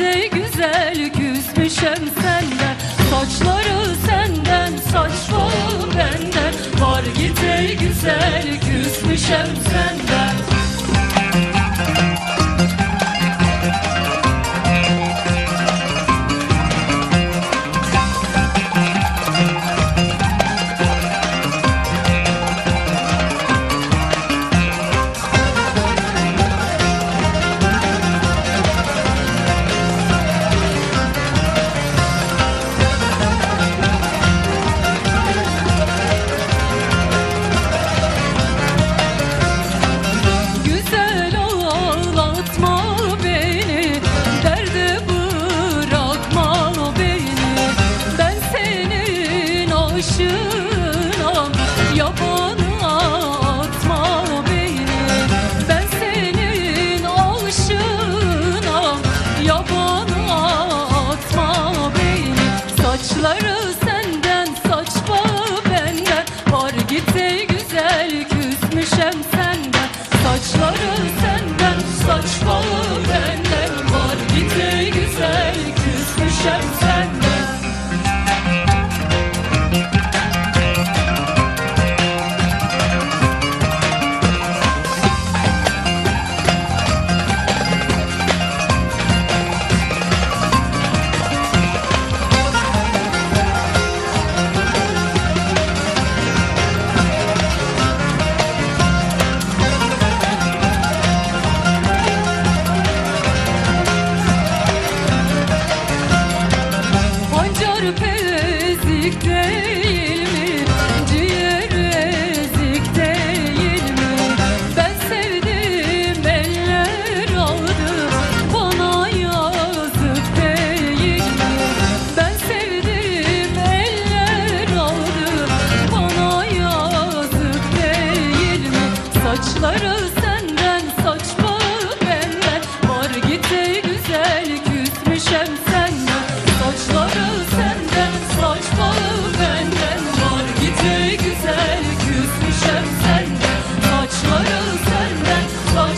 Ey güzel küsmüşüm senden. dance.